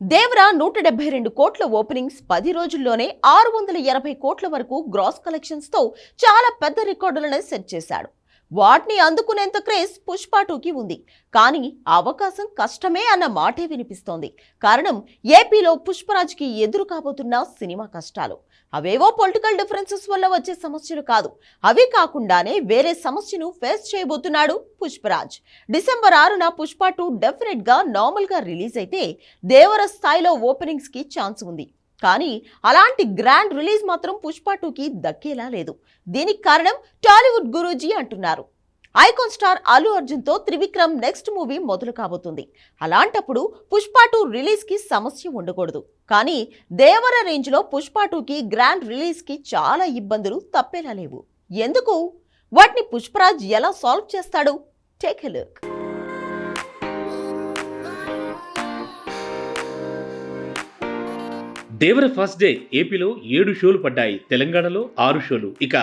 దేవరా నూట డెబ్బై రెండు కోట్ల ఓపెనింగ్స్ పది రోజుల్లోనే ఆరు వందల ఎనభై కోట్ల వరకు గ్రాస్ కలెక్షన్స్తో చాలా పెద్ద రికార్డులను సెట్ చేశాడు. వాటిని అందుకునేంత క్రేజ్ పుష్ప టూకి ఉంది. కానీ అవకాశం కష్టమే అన్న మాటే వినిపిస్తోంది. కారణం ఏపీలో పుష్పరాజ్కి ఎదురు కాబోతున్న సినిమా కష్టాలు. అవేవో పొలిటికల్ డిఫరెన్సెస్ వల్ల వచ్చే సమస్యలు కాదు. అవి కాకుండానే వేరే సమస్యను ఫేస్ చేయబోతున్నాడు పుష్పరాజ్. డిసెంబర్ ఆరున పుష్ప టూ డెఫినెట్గా నార్మల్గా రిలీజ్ అయితే దేవర స్థాయిలో ఓపెనింగ్స్కి ఛాన్స్ ఉంది. కానీ అలాంటి గ్రాండ్ రిలీజ్ మాత్రం పుష్ప టూకి దక్కేలా లేదు. దీనికి కారణం టాలీవుడ్ గురూజీ అంటున్నారు. ఐకాన్ స్టార్ అల్లు అర్జున్తో త్రివిక్రమ్ నెక్స్ట్ మూవీ మొదలు కాబోతుంది. అలాంటప్పుడు పుష్ప టూ రిలీజ్కి సమస్య ఉండకూడదు. కానీ దేవర రేంజ్లో పుష్ప టూకి గ్రాండ్ రిలీజ్కి చాలా ఇబ్బందులు తప్పేలా లేవు. ఎందుకు? వాటిని పుష్పరాజ్ ఎలా సాల్వ్ చేస్తాడు? Take a look. Devara first day ఏపీలో ఏడు షోలు పడ్డాయి. తెలంగాణలో ఆరు షోలు. ఇక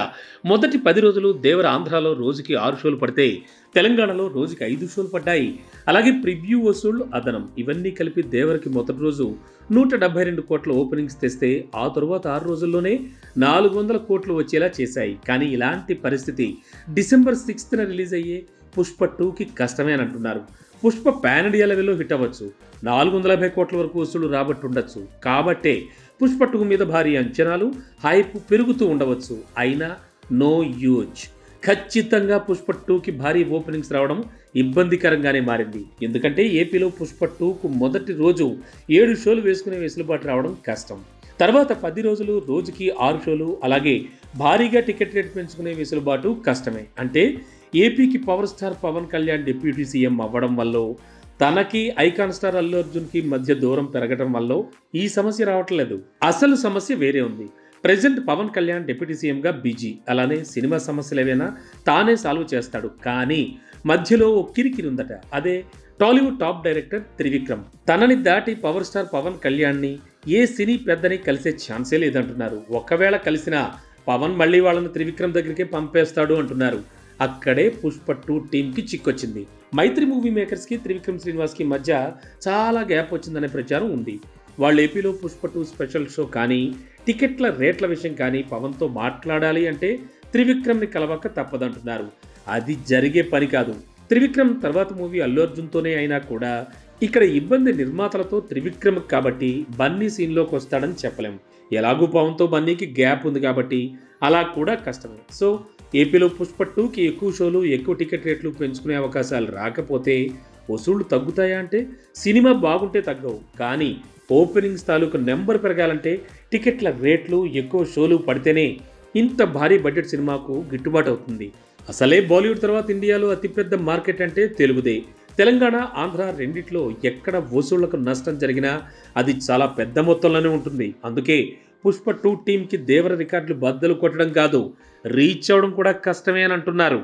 మొదటి పది రోజులు దేవర ఆంధ్రాలో రోజుకి ఆరు షోలు పడితే తెలంగాణలో రోజుకి ఐదు షోలు పడ్డాయి. అలాగే ప్రివ్యూ వసూళ్ళు అదనం. ఇవన్నీ కలిపి దేవరకి మొదటి రోజు నూట డెబ్బై రెండు కోట్ల ఓపెనింగ్స్ తెస్తే ఆ తరువాత ఆరు రోజుల్లోనే నాలుగు వందల కోట్లు వచ్చేలా చేశాయి. కానీ ఇలాంటి పరిస్థితి డిసెంబర్ సిక్స్త్న రిలీజ్ అయ్యే పుష్ప టూకి కష్టమే అని అంటున్నారు. పుష్ప పాన్ ఇండియా లెవెల్లో హిట్ అవ్వచ్చు. నాలుగు వందల యాభై కోట్ల వరకు వసూలు రాబట్టుండొచ్చు. కాబట్టే పుష్ప టూ మీద భారీ అంచనాలు హైప్ పెరుగుతూ ఉండవచ్చు. అయినా నో యూజ్. ఖచ్చితంగా పుష్ప టూకి భారీ ఓపెనింగ్స్ రావడం ఇబ్బందికరంగానే మారింది. ఎందుకంటే ఏపీలో పుష్ప టూకు మొదటి రోజు ఏడు షోలు వేసుకునే వెసులుబాటు రావడం కష్టం. తర్వాత పది రోజులు రోజుకి ఆరు షోలు అలాగే భారీగా టికెట్ రేట్ పెంచుకునే వెసులుబాటు కష్టమే. అంటే ఏపీకి power star Pawan Kalyan deputy CM అవ్వడం వల్ల తనకి ఐకాన్ స్టార్ అల్లు అర్జున్కి మధ్య దూరం పెరగడం వల్ల ఈ సమస్య రావట్లేదు. అసలు సమస్య వేరే ఉంది. ప్రజెంట్ పవన్ కళ్యాణ్ డిప్యూటీ సీఎంగా బిజీ. అలానే సినిమా సమస్యలు ఏవైనా తానే సాల్వ్ చేస్తాడు. కానీ మధ్యలో ఓ కిరికిరి ఉందట. అదే టాలీవుడ్ టాప్ డైరెక్టర్ త్రివిక్రమ్. తనని దాటి పవర్ స్టార్ పవన్ కళ్యాణ్ని ఏ సినీ పెద్దని కలిసే ఛాన్సే లేదంటున్నారు. ఒకవేళ కలిసినా పవన్ మళ్ళీ వాళ్ళని త్రివిక్రమ్ దగ్గరికే పంపేస్తాడు అంటున్నారు. అక్కడే పుష్ప టూ టీంకి చిక్కొచ్చింది. మైత్రి మూవీ మేకర్స్కి త్రివిక్రమ్ శ్రీనివాస్కి మధ్య చాలా గ్యాప్ వచ్చిందనే ప్రచారం ఉంది. వాళ్ళు ఏపీలో పుష్ప టూ స్పెషల్ షో కానీ టికెట్ల రేట్ల విషయం కానీ పవన్తో మాట్లాడాలి అంటే త్రివిక్రమ్ని కలవక తప్పదంటున్నారు. అది జరిగే పని కాదు. త్రివిక్రమ్ తర్వాత మూవీ అల్లు అర్జున్తోనే అయినా కూడా ఇక్కడ ఇబ్బంది నిర్మాతలతో త్రివిక్రమ్ కాబట్టి బన్నీ సీన్లోకి వస్తాడని చెప్పలేం. ఎలాగూ పవన్తో బన్నీకి గ్యాప్ ఉంది కాబట్టి అలా కూడా కష్టమే. సో ఏపీలో పుష్ప టూకి ఎక్కువ షోలు ఎక్కువ టికెట్ రేట్లు పెంచుకునే అవకాశాలు రాకపోతే వసూళ్ళు తగ్గుతాయా అంటే? సినిమా బాగుంటే తగ్గవు. కానీ ఓపెనింగ్స్ తాలూకు నెంబర్ పెరగాలంటే టికెట్ల రేట్లు ఎక్కువ షోలు పడితేనే ఇంత భారీ బడ్జెట్ సినిమాకు గిట్టుబాటు అవుతుంది అసలే బాలీవుడ్ తర్వాత ఇండియాలో అతిపెద్ద మార్కెట్ అంటే తెలుగుదే. తెలంగాణ ఆంధ్ర రెండిట్లో ఎక్కడ వసూళ్ళకు నష్టం జరిగినా అది చాలా పెద్ద మొత్తంలోనే ఉంటుంది. అందుకే పుష్ప టూ టీంకి దేవర రికార్డులు బద్దలు కొట్టడం కాదు రీచ్ అవ్వడం కూడా కష్టమే అని అంటున్నారు.